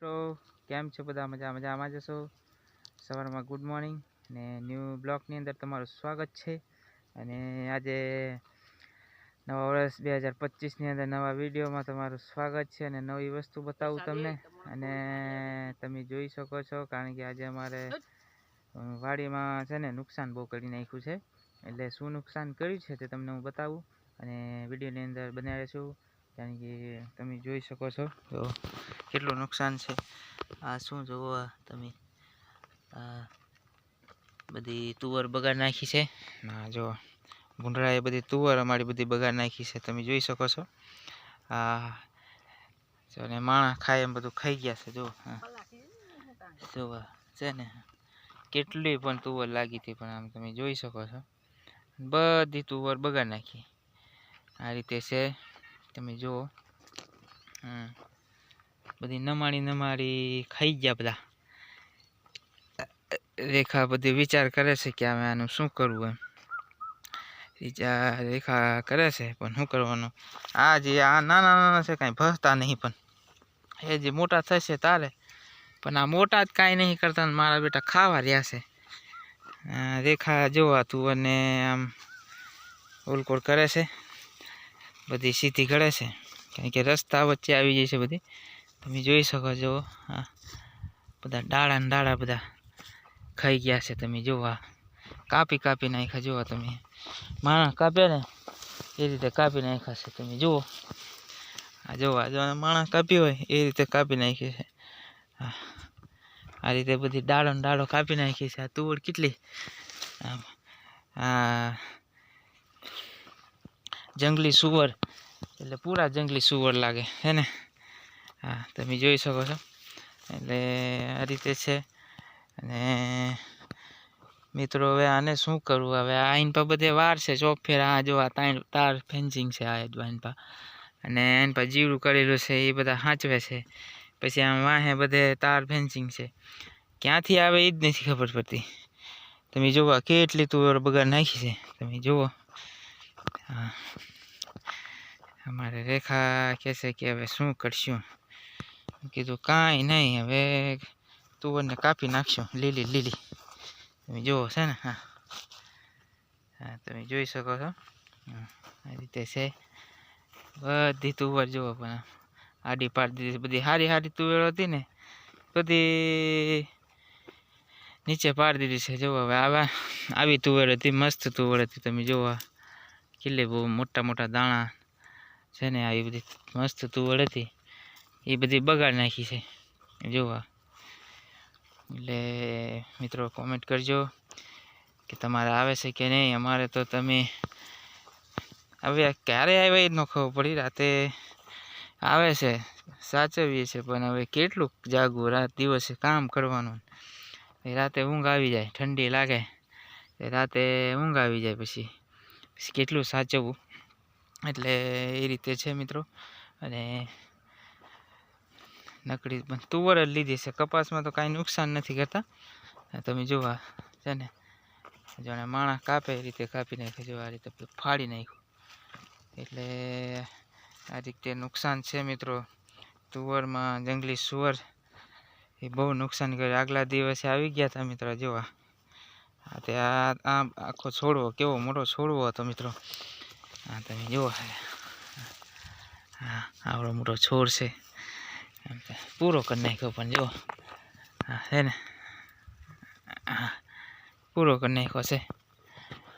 મિત્રો કેમ છો બધા? મજા મજામાં જશો સવારમાં ગુડ મોર્નિંગ ને ન્યૂ બ્લોગની અંદર તમારું સ્વાગત છે. અને આજે નવા વર્ષ બે હજાર પચીસની અંદર નવા વિડીયોમાં તમારું સ્વાગત છે અને નવી વસ્તુ બતાવું તમને. અને તમે જોઈ શકો છો કારણ કે આજે અમારે વાડીમાં છે ને નુકસાન બહુ કરી નાખ્યું છે. એટલે શું નુકસાન કર્યું છે તે તમને હું બતાવું. અને વિડીયોની અંદર બનાવી છું કારણ કે તમે જોઈ શકો છો તો કેટલું નુકસાન છે. આ શું જુઓ તમે? બધી તુવર બગાડ નાખી છે. હા જો ભૂંડરાએ બધી તુવર અમારી બધી બગાડ નાખી છે. તમે જોઈ શકો છો. આ જો ને માણસ ખાય એમ બધું ખાઈ ગયા છે, જો. હા. જો છે ને, કેટલી પણ તુવર લાગી હતી પણ આમ તમે જોઈ શકો છો. બધી તુવર બગાડ નાખી. આ રીતે છે. તમે જુઓ. હમ. બધી નમાણી નમાડી ખાઈ ગયા બધા. રેખા બધી વિચાર કરે છે કે હવે આનું શું કરવું એમ. વિચાર રેખા કરે છે પણ શું કરવાનું? આ જે આ નાના નાના છે કાંઈ ભસતા નહીં પણ. એ જે મોટા થશે તારે. પણ આ મોટા જ કાંઈ નહીં કરતા મારા બેટા ખાવા રહ્યા છે. રેખા જોવા તું અને આમ ઓલકોડ કરે છે. બધી સીધી ગળે છે. કારણ કે રસ્તા વચ્ચે આવી જાય છે બધી. તમે જોઈ શકો છો આ બધા ડાળા ને ડાળા બધા ખાઈ ગયા છે. તમે જોવા, કાપી કાપી નાખ્યા જુઓ તમે. માણસ કાપ્યા ને, એ રીતે કાપી નાખ્યા છે. તમે જુઓ. આ જોવા જો માણસ કાપ્યો હોય, એ રીતે કાપી નાખી છે. આ આ રીતે બધી ડાળો ને ડાળો કાપી નાખી છે. આ તુવડ કેટલી? આ જંગલી સુવર. એટલે પૂરા જંગલી સુવર લાગે, હે ને? હા, તમે જોઈ શકો છો. એટલે આ રીતે છે. અને મિત્રો, હવે આને શું કરવું? હવે આ આઈન પર બધે વાર છે ચોકફેર આ જો આ તાર ફેન્સિંગ છે, આ આઈન પર અને એન પર જીવડું કરેલું છે, એ બધા સાચવે છે. પછી આમ વાહે બધે તાર ફેન્સિંગ છે. ક્યાંથી આવે એ જ નથી ખબર પડતી. તમે જુઓ કેટલી તુવેર બગાડ નાખી છે. તમે જુઓ અમારે રેખા કહે છે કે હવે શું કરશું? કીધું, કાંઈ નહીં, હવે તુવરને કાપી નાખશું, લીલી લીલી. તમે જુઓ છે ને, હા. હા, તમે જોઈ શકો છો. આ રીતે છે. બધી તુવર જુઓ પણ આડી પાડી દીધી બધી સારી સારી તુવેર હતી ને, બધી નીચે પાડી દીધી છે. જુઓ હવે આવા આવી તુવેર હતી, મસ્ત તુવેર હતી. તમે જુઓ કેટલી બહુ મોટા મોટા દાણા છે ને આવી બધી મસ્ત તુવડ હતી. એ બધી બગાડ નાખી છે. જોવા. એટલે મિત્રો કોમેન્ટ કરજો કે તમારે આવે છે કે નહીં. અમારે તો તમે હવે ક્યારે આવ્યા એ જ ન ખબર પડી. રાતે આવે છે, સાચવીએ છીએ પણ હવે કેટલું જાગવું, રાત દિવસે કામ કરવાનું. રાતે ઊંઘ આવી જાય, ઠંડી લાગે. રાતે ઊંઘ આવી જાય પછી. કેટલું સાચવવું? એટલે એ રીતે છે મિત્રો. અને નકડી પણ તુવર જ લીધી છે. કપાસમાં તો કાંઈ નુકસાન નથી કરતા. તમે જોવા છે ને જાણે માણસ કાપે, એ રીતે કાપી નાખે જો આ રીતે ફાડી નાખ્યું. એટલે આ રીતે નુકસાન છે મિત્રો. તુવરમાં જંગલી સુવર એ બહુ નુકસાન કરે આગલા દિવસે આવી ગયા હતા મિત્રો, જોવા. તે આ આખો છોડવો, કેવો મોટો છોડવો હતો મિત્રો. હા, તમે જુઓ. હા, આવડો મોટો છોડ છે. પૂરો કરી નાખ્યો પણ જુઓ. હા છે ને? હા, પૂરો કરી નાખ્યો છે.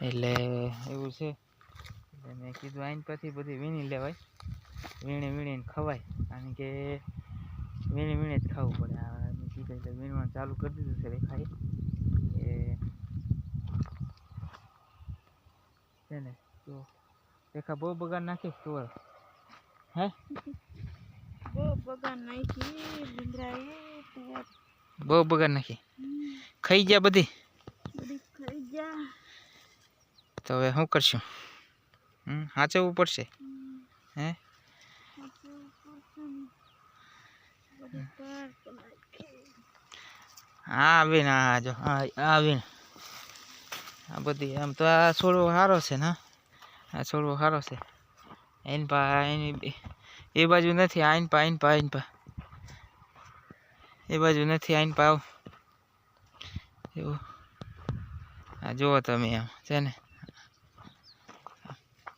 એટલે એવું છે. મેં કીધું આઈન પછી બધી વીણી લેવાય. વીણી વીણીને ખવાય. કારણ કે વીણી વીણી જ ખાવું પડે. આ વીણવાનું ચાલુ કરી દીધું છે રેખાએ. એ છે ને તો રેખા બહુ બગાડ નાખી તુવર હે? બહુ બગાડ નાખી ભીંદરાએ તે બહુ બગાડ નાખી. ખાઈ ગયા બધી? બધી ખાઈ ગયા. તો હવે શું કરશું? હમ સાચવવું પડશે. હે? સાચું પડશે ને. બધી પાર તો નાખી. હા આવીને આ જો આ આવીને. આ બધી, આમ તો આ છોડવો સારો છે ને આ છોડવો સારો છે. આઈન પા એ બાજુ નથી, આઈન પા આઈન પા આઈન પા. એ બાજુ નથી, આઈન પાવ એવું. આ જુઓ તમે આમ, છે ને?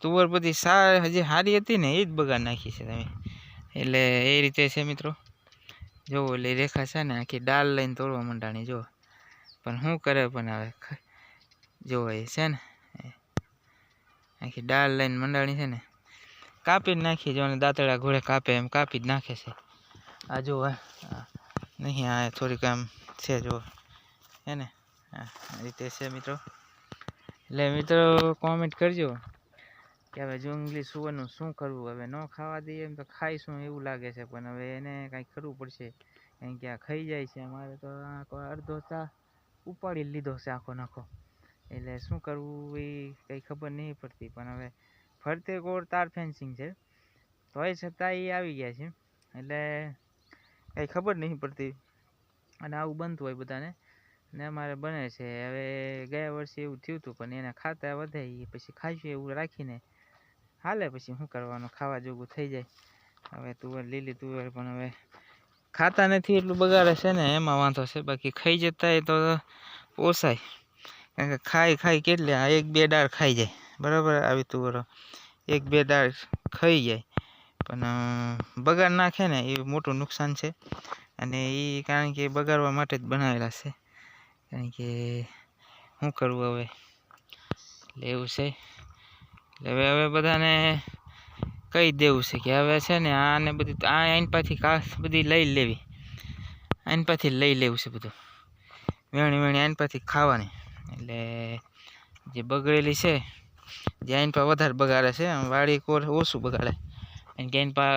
તુવર બધી સા, હજી સારી હતી ને એ જ બગાડ નાખી છે તમે. એટલે એ રીતે છે મિત્રો. જોવો એટલે રેખા છે ને, આખી ડાલ લઈને તોડવા માંડાણી જુઓ. પણ શું કરે પણ હવે? જોવો એ છે ને આખી ડાળ લઈને મંડાણી છે ને, કાપી જ નાખી જો દાંતડા ઘોડે કાપે એમ કાપી જ નાખે છે. આ જો નહીં, આ થોડીક આમ છે જો, હે ને, આ રીતે છે મિત્રો. એટલે મિત્રો કોમેન્ટ કરજો કે હવે જંગલી સુવરનું શું કરવું? હવે ન ખાવા દઈએ એમ તો ખાઈશું એવું લાગે છે, પણ હવે એને કાંઈક કરવું પડશે. કારણ કે આ ખાઈ જાય છે અમારે તો અડધો ચા ઉપાડી લીધો છે આખો નાખો એટલે શું કરવું એ કંઈ ખબર નહીં પડતી, પણ હવે ફરતે કોર તાર ફેન્સિંગ છે. તોય છતાં એ આવી ગયા છે. એટલે કંઈ ખબર નહીં પડતી. અને આવું બનતું હોય બધાને. ને અમારે બને છે. હવે ગયા વર્ષે એવું થયું હતું, પણ એના ખાતા વધે પછી ખાઈશું એવું રાખીને. હાલે પછી શું કરવાનું? ખાવા જોગું થઈ જાય. હવે તુવેર લીલી તુવેર પણ હવે ખાતા નથી એટલું બગાડે છે ને, એમાં વાંધો છે. બાકી ખાઈ જતા એ તો પોસાય કારણ કે ખાઈ ખાઈ કેટલી આ એક બે દાળ ખાઈ જાય. બરાબર આવી તુવેરો એક બે દાળ ખાઈ જાય. પણ બગાડ નાખે ને એ મોટું નુકસાન છે. અને એ કારણ કે બગાડવા માટે જ બનાવેલા છે. કારણ કે શું કરવું હવે? એટલે એવું છે. એટલે હવે હવે બધાને કહી દેવું છે કે હવે છે ને આને બધું, આ આઈન પાછી કાસ બધી લઈ લેવી. આઈન પાછી લઈ લેવું છે બધું. વેણી વેણી આઈન પાછી ખાવાની. એટલે જે બગડેલી છે, જે આઈન પા વધારે બગાડે છે વાડી કોર ઓછું બગાડે. કારણ કે આઈન પા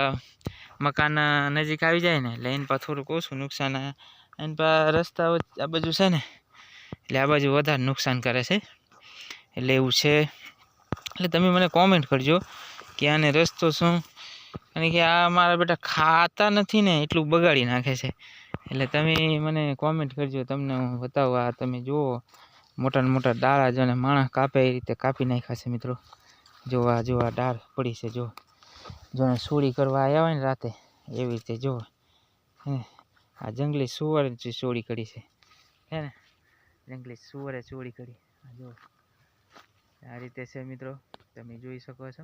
મકાન નજીક આવી જાય ને, એટલે એન પા થોડુંક ઓછું નુકસાન એન પા રસ્તા આ બાજુ છે ને, એટલે આ બાજુ વધારે નુકસાન કરે છે. એટલે એવું છે. એટલે તમે મને કોમેન્ટ કરજો કે આને રસ્તો શું કારણ કે આ મારા બેટા ખાતા નથી ને, એટલું બગાડી નાખે છે. એટલે તમે મને કોમેન્ટ કરજો, તમને હું બતાવું, આ તમે જુઓ. મોટા મોટા ડાળા જો માણસ કાપે એ રીતે કાપી નાખ્યા છે મિત્રો. જોવા જોવા ડાળ પડી છે, જો. જોને ને કરવા આવ્યા હોય ને રાતે, એવી રીતે જો. હે, આ જંગલી સુવર ચોરી કરી છે. હે ને, જંગલી સુવરે ચોરી કરી. જો, આ રીતે છે મિત્રો, તમે જોઈ શકો છો.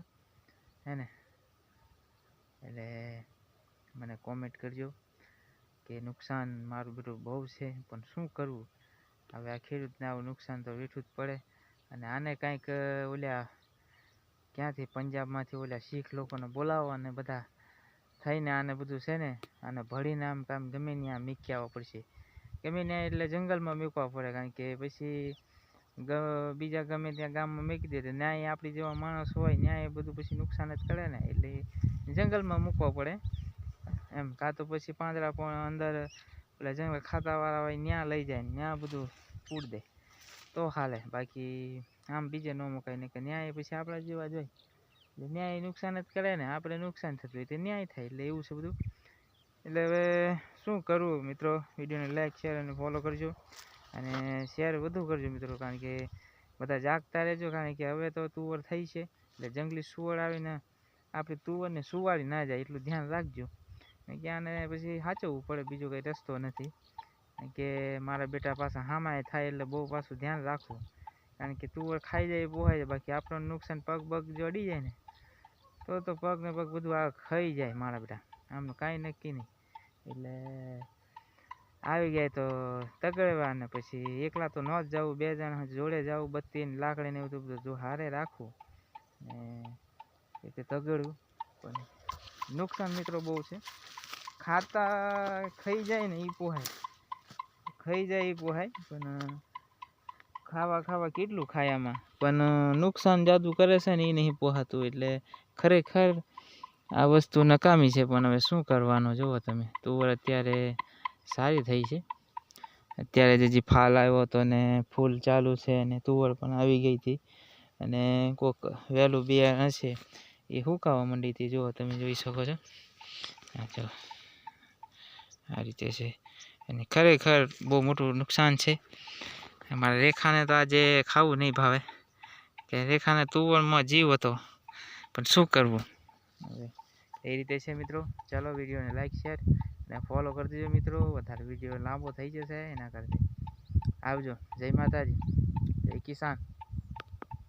હે ને, એટલે મને કોમેન્ટ કરજો કે નુકસાન મારું બધું બહુ છે, પણ શું કરવું? હવે આ ખેડૂતને આવું નુકસાન તો વેઠવું જ પડે. અને આને કાંઈક ઓલ્યા ક્યાંથી પંજાબમાંથી ઓલા શીખ લોકોને બોલાવો અને બધા થઈને આને બધું છે ને, આને ભળીને આમ કામ ગમે ત્યાં મીકી આવવા પડશે. ગમે ત્યાં એટલે જંગલમાં મૂકવા પડે, કારણ કે પછી બીજા ગમે ત્યાં ગામમાં મૂકી દે તો ન્યાય આપણી જેવા માણસ હોય, ન્યાય બધું પછી નુકસાન જ કરે ને. એટલે જંગલમાં મૂકવા પડે. એમ, કાં તો પછી પાંદડા પણ અંદર પેલા જંગલ ખાતાવાળા હોય ત્યાં લઈ જાય ને ત્યાં બધું પૂડ દે. તો હાલે. બાકી આમ બીજે ન મુકાય ને કે ન્યાય પછી આપણા જેવા જ હોય. એટલે ન્યાય નુકસાન જ કરે ને, આપણે નુકસાન થતું હોય તો ન્યાય થાય. એટલે એવું છે બધું. એટલે હવે શું કરવું મિત્રો? વિડીયોને લાઈક શેર અને ફોલો કરજો. અને શેર વધુ કરજો મિત્રો, કારણ કે બધા જાગતા રહેજો, કારણ કે હવે તો તુવર થઈ છે. એટલે જંગલી સુવર આવીને આપણે તુવરને સુવાડી ના જાય, એટલું ધ્યાન રાખજો. કે આને પછી સાચવવું પડે, બીજો કંઈ રસ્તો નથી. કે મારા બેટા પાછા હામાય થાય એટલે બહુ પાછું ધ્યાન રાખવું. કારણ કે તુવર ખાઈ જાય પોહાય જાય, બાકી આપણને નુકસાન પગ પગ જો અડી જાય ને, તો તો પગ ને પગ બધું આ ખાઈ જાય મારા બેટા. આમનું કાંઈ નક્કી નહીં. એટલે આવી ગયા તો તગડવા ને પછી એકલા તો ન જ જવું, બે જણા જોડે જવું, બત્તી ને લાકડી ને એવું બધું જો હારે રાખવું. ને એ રીતે તગડવું, પણ નુકસાન મિત્રો બહુ છે. ખાતા ખાઈ જાય ને એ પોહાય. ખાઈ જાય એ પોહાય, પણ ખાવા ખાવા કેટલું ખાય આમાં? પણ નુકસાન જાદુ કરે છે ને એ નહીં પોહાતું, એટલે ખરેખર આ વસ્તુ નકામી છે, પણ હવે શું કરવાનું જુઓ તમે? તુવર અત્યારે સારી થઈ છે. અત્યારે જે ફાલ આવ્યો હતો ને ફૂલ ચાલુ છે અને તુવર પણ આવી ગઈ હતી. અને કોક વહેલું બિયારણ હશે એ હુકાવા માંડી હતી. જુઓ, તમે જોઈ શકો છો. હા જો, આ રીતે છે. અને ખરેખર બહુ મોટું નુકસાન છે. અમારા રેખાને તો આજે ખાવું નહીં ભાવે. કે રેખાને તુવણમાં જીવ હતો. પણ શું કરવું? એ રીતે છે મિત્રો. ચાલો વિડીયોને લાઇક શેર અને ફોલો કરી દેજો મિત્રો. વધારે વીડિયો લાંબો થઈ જશે એના કરતી. આવજો. જય માતાજી. જય કિસાન.